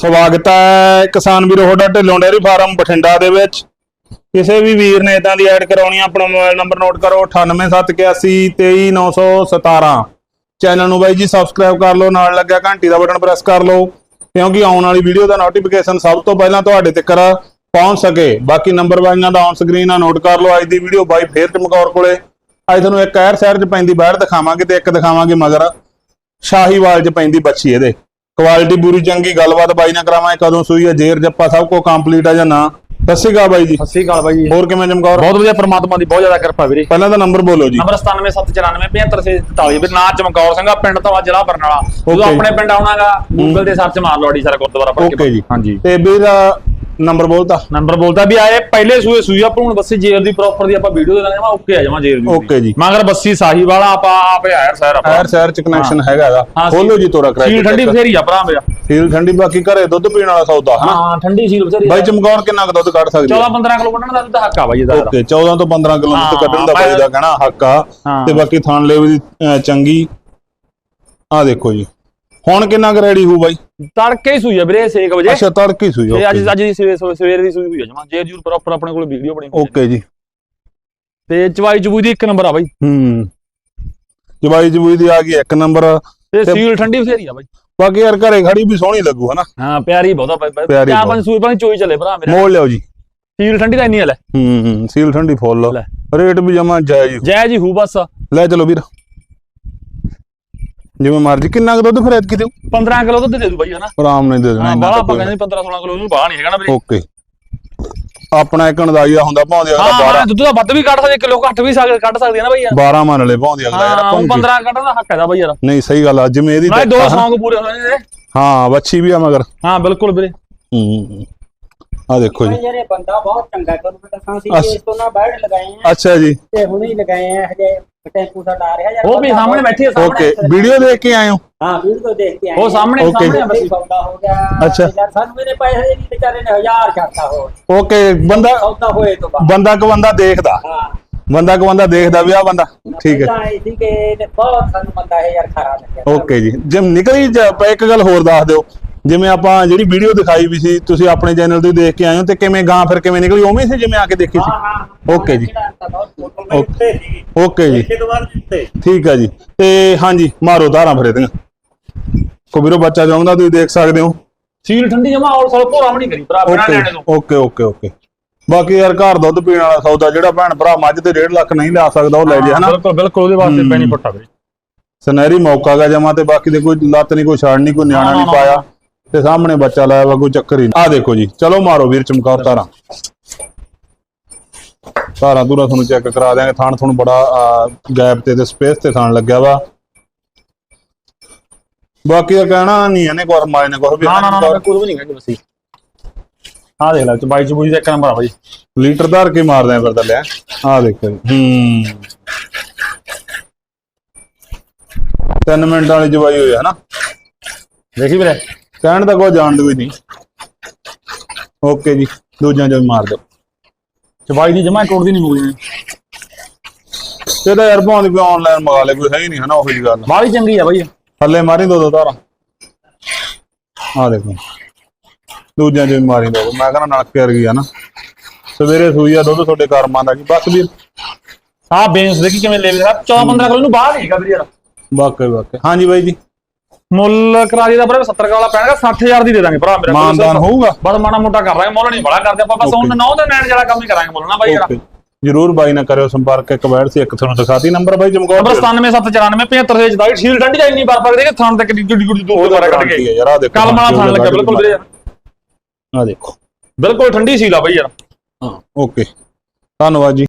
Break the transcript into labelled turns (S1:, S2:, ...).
S1: ਸਵਾਗਤ ਹੈ ਕਿਸਾਨ ਵੀਰੋ, ਤੁਹਾਡਾ ਢਿੱਲੋਂ ਡੇਅਰੀ ਫਾਰਮ ਬਠਿੰਡਾ ਦੇ ਵਿੱਚ। ਕਿਸੇ ਵੀ ਵੀਰ ਨੇ ਇਦਾਂ ਦੀ ਐਡ ਕਰਾਉਣੀ ਆਪਣਾ ਮੋਬਾਈਲ ਨੰਬਰ ਨੋਟ ਕਰੋ 9871823917 ਚੈਨਲ ਨੂੰ ਬਾਈ ਜੀ ਸਬਸਕ੍ਰਾਈਬ ਕਰ ਲਓ, ਨਾਲ ਲੱਗਿਆ ਘੰਟੀ ਦਾ ਬਟਨ ਪ੍ਰੈਸ ਕਰ ਲਓ, ਕਿਉਂਕਿ ਆਉਣ ਵਾਲੀ ਵੀਡੀਓ ਦਾ ਨੋਟੀਫਿਕੇਸ਼ਨ ਸਭ ਤੋਂ ਪਹਿਲਾਂ ਤੁਹਾਡੇ ਤੱਕ ਪਹੁੰਚ ਸਕੇ। ਬਾਕੀ ਨੰਬਰ ਬਾਈਆਂ ਦਾ ਔਨ ਸਕਰੀਨ ਆ ਨੋਟ ਕਰ ਲਓ, ਅੱਜ ਦੀ ਵੀਡੀਓ ਬਾਈ ਫੇਰ ਚਮਕੌਰ ਕੋਲੇ। ਅੱਜ ਤੁਹਾਨੂੰ ਇੱਕ ਐਰ ਸ਼ਹਿਰ ਚ ਪੈਂਦੀ, ਬਾਹਰ ਦਿਖਾਵਾਂਗੇ ਤੇ ਇੱਕ ਦਿਖਾਵਾਂਗੇ ਮਗਰ, ਸ਼ਾਹੀਵਾਲ ਚ ਪੈਂਦੀ ਬੱਚੀ ਇਹਦੇ। ਕੁਆਲਿਟੀ ਪੂਰੀ ਚੰਗੀ ਗੱਲਬਾਤ ਬਾਈ ਨਾਲ ਕਰਾਵਾਂਗੇ ਕਦੋਂ ਸੂਈ ਹੈ ਜੇਰ ਜੱਪਾ ਸਭ ਕੋ ਕੰਪਲੀਟ ਆ ਜਾਂ ਨਾ? ਸਤਿ ਸ਼੍ਰੀ ਅਕਾਲ ਬਾਈ ਜੀ।
S2: ਸਤਿ ਸ੍ਰੀ ਅਕਾਲ ਬਾਈ ਜੀ।
S1: ਹੋਰ ਕਿਵੇਂ ਚਮਕੌਰ
S2: ਬਹੁਤ ਵਧੀਆ ਪ੍ਰਮਾਤਮਾ ਦੀ ਬਹੁਤ ਜ਼ਿਆਦਾ ਕਿਰਪਾ ਵੀਰੇ।
S1: ਪਹਿਲਾਂ ਤਾਂ ਨੰਬਰ ਬੋਲੋ ਜੀ।
S2: ਨੰਬਰ 9779575743 ਵੀਰ ਨਾਂ ਚਮਕੌਰ ਸਿੰਘਾ ਪਿੰਡ ਤੋਂ ਜ਼ਿਲ੍ਹਾ ਬਰਨਾਲਾ। ਜਦੋਂ. ਆਪਣੇ ਪਿੰਡ ਆਉਣਾਗਾ ਗੂਗਲ ਤੇ ਸਰਚ ਮਾਰ ਲਓ ਅੜੀ ਸਾਰਾ ਗੁਰਦੁਆਰਾ ਪੜ੍ਹ
S1: ਓਕੇ ਜੀ।
S2: ਹਾਂਜੀ।
S1: ਤੇ ਵੀਰ ਨੰਬਰ ਬੋਲਤਾ।
S2: ਨੰਬਰ ਬੋਲਦਾ ਵੀ ਆਏ ਪਹਿਲੇ ਸੂਏ ਸੂਈ ਭੂਣ ਬੱਸੀ ਜੇਰ ਦੀ ਪ੍ਰੋਪਰ ਦੀ ਆਪਾਂ ਵੀਡੀਓ ਦੇ ਦਾਂਗੇ ਮੈਂ ਓਕੇ ਆ ਜਾਵਾਂ ਜੇਰ ਦੀ
S1: Okay ਜੀ।
S2: ਮਗਰ ਬੱਸੀ ਸਾਹੀ ਵਾਲਾ ਆਪਾਂ ਆਪੇ ਆਇਆ ਸਰ ਆਪਾਂ।
S1: ਐਰ ਸ਼ਹਿਰ ਚ ਕਨੈਕਸ਼ਨ ਹੈਗਾ ਇਹਦਾ।
S2: ਹਾਂ,
S1: ਖੋਲੋ ਜੀ ਤੋਰਾ ਕਰਾਈ
S2: ਸੀਲ ਠੰਡੀ ਬਥੇਰੀ ਆ ਭਰਾ ਮੇਰਾ।
S1: ਸੀਲ ਠੰਡੀ ਬਾਕੀ ਘਰੇ ਦੁੱਧ ਪੀਣ ਵਾਲਾ ਸੌਦਾ ਹਨਾ?
S2: ਹਾਂ ਠੰਡੀ ਸੀਲ ਬਥੇਰੀ
S1: ਬਾਈ ਚਮਕੌਰ ਕਿੰਨਾ ਕੁ ਦੁੱਧ ਕੱਢ ਸਕਦੀ
S2: 14 15 ਕਿਲੋ ਕੱਢਣ ਦਾ ਤਾਂ ਹੱਕ ਆ ਬਾਈ ਇਹਦਾ
S1: ਓਕੇ 14 ਤੋਂ 15 ਕਿਲੋ ਦੁੱਧ
S2: ਹਾਂ,
S1: ਕੱਢਣ ਦਾ ਬਾਈ ਦਾ ਕਹਿਣਾ ਹੱਕ ਆ।
S2: ਹਾਂ।
S1: ਤੇ ਬਾਕੀ ਥਾਣ ਲੇਵ ਦੀ ਚੰਗੀ। ਆ ਦੇਖੋ ਜੀ। ਹੁਣ ਕਿੰਨਾ ਕੁ ਰੈਡੀ ਹੋਊ ਬਾਈ?
S2: ਤੜਕੇ ਹੀ ਸੂਈ ਆ ਵੀਰੇ 6 ਵਜੇ।
S1: ਅੱਛਾ ਤੜਕੀ ਸੂਈ
S2: ਤੇ ਅੱਜ ਅੱਜ ਦੀ ਸਵੇਰ ਸਵੇਰ ਦੀ ਸੂਈ ਹੋਈ ਆ ਜਮਾ। ਜੇਰ ਜੂਰ ਪ੍ਰੋਪਰ ਆਪਣੇ ਕੋਲ ਵੀਡੀਓ ਬਣੀ ਹੋਈ।
S1: ਓਕੇ ਜੀ।
S2: ਤੇ ਚਵਾਈ ਚਬੂਈ ਦੀ ਇੱਕ ਨੰਬਰ ਆ ਬਾਈ।
S1: ਹੂੰ। ਜਵਾਈ ਜਬੂਈ ਦੀ ਆ ਗਈ ਇੱਕ ਨੰਬਰ।
S2: ਤੇ ਸੀਲ ਠੰਡੀ ਬਥੇਰੀ ਆ ਬਾਈ।
S1: ਬਾਕੀ ਯਾਰ ਘਰੇ ਖੜੀ ਵੀ ਸੋਹਣੀ ਲੱਗੂ ਹਨਾ?
S2: ਹਾਂ ਪਿਆਰੀ ਬਹੁਤਾ ਬਾਈ। ਚਾਰ। ਪੰਜ ਸੂਈ ਪੰਜ ਚੋਈ ਚੱਲੇ ਭਰਾ ਮੇਰਾ।
S1: ਮੋੜ ਲਿਓ ਜੀ।
S2: ਸੀਲ ਠੰਡੀ ਤਾਂ ਇੰਨੀ ਆ ਲੈ।
S1: ਹੂੰ ਹੂੰ ਸੀਲ ਠੰਡੀ ਫੁੱਲ। ਰੇਟ ਵੀ ਜਮਾ ਜਾਇਜ਼ ਹੀ।
S2: ਜੈ ਜੀ ਹੂ ਬਸ।
S1: ਲੈ ਚਲੋ ਵੀਰ। ਜਿਵੇਂ ਮਰਜ਼ੀ ਕਿੰਨਾ ਕੁ ਦੁੱਧ ਫਿਰ ਐਤਕੀ ਦਿਓ?
S2: 15 ਕਿਲੋ ਦੁੱਧ ਦੇ ਦੂ ਬਾਈ ਹਨਾ?
S1: ਆਰਾਮ ਨਾਲ ਦੇ ਦੇਣਾ
S2: ਹਾਂ ਬਾਲਾ
S1: ਤਾਂ
S2: ਆਪਾਂ ਕਹਿੰਦੇ 15 16 ਕਿਲੋ ਨੂੰ ਬਾਹਰ ਨਹੀਂ ਹੈਗਾ ਨਾ ਵੀਰੇ।
S1: ਓਕੇ। ਆਪਣਾ ਇੱਕ ਅੰਦਾਜ਼ਾ ਹੁੰਦਾ ਭਾਉਂਦੇ ਅਗਲਾ
S2: ਹਾਂ
S1: 12
S2: ਹਾਂ, ਦੁੱਧ ਦਾ ਵੱਧ ਵੀ ਕੱਢ ਸਕਦੇ ਕਿਲੋ ਘੱਟ ਵੀ ਸਕਦੇ ਕੱਢ ਸਕਦੇ ਆ ਨਾ ਬਾਈ ਯਾਰ।
S1: 12 ਮੰਨ ਲੈ ਭਾਉਂਦੇ ਅਗਲਾ ਯਾਰ
S2: ਹਾਂ
S1: ਆਪਾਂ
S2: ਉਹ
S1: ਨੂੰ ਕੀ-
S2: 15 ਕੱਢਣ ਦਾ ਹੱਕ ਹੈਦਾ ਬਾਈ ਯਾਰ।
S1: ਨਹੀਂ ਸਹੀ ਗੱਲ ਆ ਜਿਵੇਂ ਇਹਦੀ
S2: ਨਾਲੇ ਦੋ। ਸੌਂਗ ਪੂਰੇ ਨੇ ਇਹਦੇ।
S1: ਹਾਂ ਵੱਛੀ ਵੀ ਆ ਮਗਰ।
S2: ਹਾਂ ਬਿਲਕੁਲ ਵੀਰੇ।
S1: ਹੂੰ ਆ ਦੇਖੋ ਜੀ।
S3: ਯਾਰ ਇਹ ਬੰਦਾ ਬਹੁਤ ਚੰਗਾ ਕਰੂ ਦੱਸਾਂ ਸੀ
S1: ਅੱਛਾ।
S3: ਇਸ ਤੋਂ ਨਾ ਬੈਠ ਲਗਾਏ ਆ।
S1: ਅੱਛਾ ਜੀ।
S3: ਤੇ ਹੁਣੇ ਹੀ ਲਗਾਏ ਆ ਹਜੇ ਟੈਂਪੂ ਸਾਡਾ ਆ ਰਿਹਾ ਯਾਰ
S2: ਉਹ ਵੀ ਸਾਹਮਣੇ ਬੈਠੀ
S1: ਓਕੇ
S2: ਸਾਹਮਣੇ
S1: ਵੀਡੀਓ ਦੇਖ ਕੇ ਆਏ ਹੋ?
S3: ਹਾਂ ਵੀਡੀਓ ਦੇਖ ਕੇ ਆਏ
S2: ਉਹ ਸਾਹਮਣੇ. ਸਾਹਮਣੇ
S3: ਬਸ। ਸੌਦਾ ਹੋ ਗਿਆ।
S1: ਅੱਛਾ।
S3: ਯਾਰ ਸਾਨੂੰ ਮੇਰੇ ਪੈਸੇ ਨਹੀਂ ਵਿਚਾਰੇ ਨੇ ਹਜ਼ਾਰ ਛੱਡਤਾ ਹੋ
S1: ਓਕੇ ਬੰਦਾ
S3: ਸੌਦਾ ਹੋਏ ਤੋਂ ਬਾਅਦ।
S1: ਬੰਦਾ ਕ ਬੰਦਾ ਦੇਖਦਾ।
S3: ਹਾਂ।
S1: ਬੰਦਾ ਕ ਬੰਦਾ ਦੇਖਦਾ ਵੀ ਆ ਬੰਦਾ ਠੀਕ ਹੈ।
S3: ਪਹਿਲਾਂ ਇਹ ਸੀ ਕਿ ਬਹੁਤ ਸਾਨੂੰ ਬੰਦਾ ਇਹ ਯਾਰ ਖਰਾ ਲੱਗਿਆ।
S1: ਓਕੇ ਜੀ। ਜਿਮ ਨਿਕਲੀ ਇੱਕ ਗੱਲ ਹੋਰ ਦੱਸ ਦਿਓ। ਜਿਵੇਂ ਆਪਾਂ ਜਿਹੜੀ ਵੀਡੀਓ ਦਿਖਾਈ ਵੀ ਸੀ ਤੁਸੀਂ ਆਪਣੇ ਚੈਨਲ ਤੋਂ ਹੀ ਦੇਖ ਕੇ ਆਏ ਹੋ ਤੇ ਕਿਵੇਂ ਗਾਂ ਫਿਰ ਕਿਵੇਂ ਨਿਕਲੀ ਉਵੇਂ ਹੀ ਸੀ ਜਿਵੇਂ ਆ ਕੇ ਦੇਖੀ
S3: ਹਾਂ
S1: ਸੀ?
S3: ਹਾਂ
S1: ਓਕੇ ਜੀ। ਓਕੇ।
S3: ਉੱਤੇ ਸੀ
S1: ਓਕੇ ਜੀ। ਠੀਕ ਹੈ ਜੀ। ਤੇ ਹਾਂਜੀ ਮਾਰੋ ਧਾਰਾਂ ਫਿਰ ਇਹਦੀਆਂ। ਕੋ ਵੀਰੋ ਬੱਚਾ ਜਾਉਂਦਾ ਤੁਸੀਂ ਦੇਖ ਸਕਦੇ ਹੋ।
S2: ਸੀਲ ਠੰਡੀ ਜਮਾ ਔਰ ਸਾਲ ਭੋਰਾ ਨਹੀਂ ਕਰੀ ਭਰਾ ਬਿਨਾਂ ਲੈਣੇ ਤੋਂ।
S1: Okay okay okay. ਬਾਕੀ ਯਾਰ ਘਰ ਦੁੱਧ ਪੀਣ ਵਾਲਾ ਸੌਦਾ ਜਿਹੜਾ ਭੈਣ ਭਰਾ ਮੱਝ ਤੇ 1.5 ਲੱਖ ਨਹੀਂ ਲਿਆ ਸਕਦਾ ਉਹ ਲੈ ਜੇ ਹਨਾ?
S2: ਬਿਲਕੁਲ ਬਿਲਕੁਲ ਉਹਦੇ ਵਾਸਤੇ। ਬੈਨੀਫਿਟ ਆ ਵੀਰੇ।
S1: ਸੁਨਹਿਰੀ ਮੌਕਾ ਗਾ ਜਮਾ ਤੇ ਬਾਕੀ ਦੇ ਕੋਈ ਲੱਤ ਨਹੀਂ ਕੋਈ ਛਾੜ ਨਹੀਂ ਕੋਈ ਨਿਆਣਾ
S2: ਨਾ,
S1: ਨਹੀਂ ਪਾਇਆ। ਤੇ ਸਾਹਮਣੇ ਬੱਚਾ ਲਾਇਆ ਵਾ ਕੋਈ ਚੱਕਰ ਹੀ ਨਹੀਂ। ਆ ਦੇਖੋ ਜੀ ਚਲੋ ਮਾਰੋ ਵੀਰ ਚਮਕੌਰ ਤਾਰਾਂ ਤਾਰਾਂ ਦੂਰਾ ਤੁਹਾਨੂੰ ਚੈੱਕ ਕਰਾ ਦਿਆਂਗੇ। ਥਾਣ ਤੁਹਾਨੂੰ ਬੜਾ ਗੈਪ ਤੇ ਤੇ ਸਪੇਸ ਤੇ ਥਾਣ ਲੱਗਿਆ ਵਾ। ਬਾਕੀ ਦਾ ਕਹਿਣਾ ਨਹੀਂ ਇਹਨੇ ਮਾਇ ਨੇ ਕੋਈ ਵੀ
S2: ਨਾ ਨਾ ਵੀ ਨਹੀਂ ਹੈਗੀ ਬਸੀ ਆ ਦੇਖ ਲੈ ਚਬਾਈ ਚਬੂਈ ਦਾ ਇੱਕ ਨੰਬਰ ਆ ਬਾਈ।
S1: ਲੀਟਰ ਧਾਰ ਕੇ ਮਾਰਦੇ ਆ ਫਿਰ ਤਾਂ ਲਿਆ ਆ ਦੇਖੋ ਹੂੰ। ਤਿੰਨ ਮਿੰਟਾਂ ਵਾਲੀ ਜਵਾਈ ਹੋਈ ਹੈ ਨਾ
S2: ਦੇਖੀ ਵੀਰੇ?
S1: ਕਹਿਣ ਦਾ ਕੋਈ ਜਾਣ ਕੋਈ ਨਹੀਂ। ਓਕੇ ਜੀ ਦੂਜਿਆਂ ਜੋ ਮਾਰ ਦਿਓ।
S2: ਚਬਾਈ ਦੀ ਜਮਾ ਟੁੱਟਦੀ ਨਹੀਂ
S1: ਇਹ ਤਾਂ ਯਾਰ ਭਾਵੇਂ ਕੋਈ ਆਨਲਾਈਨ ਮੰਗਾ ਲੈ ਕੋਈ ਹੈ ਹੀ ਨਹੀਂ ਹਨਾ ਉਹੀ ਗੱਲ।
S2: ਬਾਹਲੀ ਚੰਗੀ ਆ ਬਾਈ।
S1: ਥੱਲੇ ਮਾਰੀ ਦੋ ਦੋ ਧਾਰਾਂ। ਆ ਦੇਖੋ। ਦੂਜਿਆਂ ਜੋ ਮਾਰੀ ਦੋ ਮੈਂ ਕਹਿੰਦਾ ਨੱਕ ਕਰ ਗਈ ਆ ਨਾ। ਸਵੇਰੇ ਸੂਈ ਆ ਦੁੱਧ ਤੁਹਾਡੇ ਕਰਮਾਂ ਦਾ ਕੀ? ਬਸ ਵੀਰ
S2: ਆ ਬੇਂਸ ਦੇਖੀ ਕਿਵੇਂ ਲੈ ਲਿਆ 14 15 ਕਿਲੋ ਨੂੰ ਬਾਹਰ ਹੈਗਾ ਵੀਰੇ ਯਾਰ।
S1: ਵਾਕਈ ਵਾਕਈ। ਹਾਂਜੀ ਬਾਈ ਜੀ।
S2: ਮੁੱਲ ਕਰਾ ਦੀ ਦਾ ਭਰਾ 70 ਕਾਲਾ ਪੈਣਗਾ 60000 ਦੀ ਦੇ ਦਾਂਗੇ ਭਰਾ ਮੇਰਾ।
S1: ਮਾਨਦਾਨ ਹੋਊਗਾ?
S2: ਬਸ ਮਾੜਾ ਮੋਟਾ ਕਰ ਲਾਂਗੇ ਮੁੱਲ ਨਹੀਂ ਬੜਾ ਕਰਦੇ ਆਪਾਂ ਬਸ. ਹੁਣ ਨੌ ਦੇ ਨੈਣ ਜਿਹੜਾ ਕੰਮ ਹੀ ਕਰਾਂਗੇ ਮੁੱਲ ਨਾ ਬਾਈ
S1: ਓਕੇ। ਜਰੂਰ ਬਾਈ ਨਾਲ ਕਰਿਓ ਸੰਪਰਕ ਇੱਕ ਬੈਠ ਸੀ ਇੱਕ ਤੁਹਾਨੂੰ ਦਿਖਾਤੀ ਨੰਬਰ ਬਾਈ ਜਮਕੌਰ
S2: ਨੰਬਰ 97794 75 ਸ਼ੀਲ ਠੰਡੀ ਦਾ ਇੰਨੀ ਬਾਰ ਪਾ ਕੇ ਥਾਂ ਤੱਕ ਗੁੱਡੀ ਗੁੱਡੀ ਦੋ ਦੁਬਾਰਾ ਕੱਢ
S1: ਯਾਰ ਆ ਦੇਖੋ
S2: ਕਲਮ ਵਾਲਾ ਥਾਂ ਲੱਗਿਆ ਬਿਲਕੁਲ ਵੀਰੇ।
S1: ਆ ਦੇਖੋ।
S2: ਬਿਲਕੁਲ ਠੰਡੀ ਸੀਲ ਆ ਬਾਈ ਯਾਰ।
S1: ਹਾਂ ਓਕੇ। ਧੰਨਵਾਦ ਜੀ।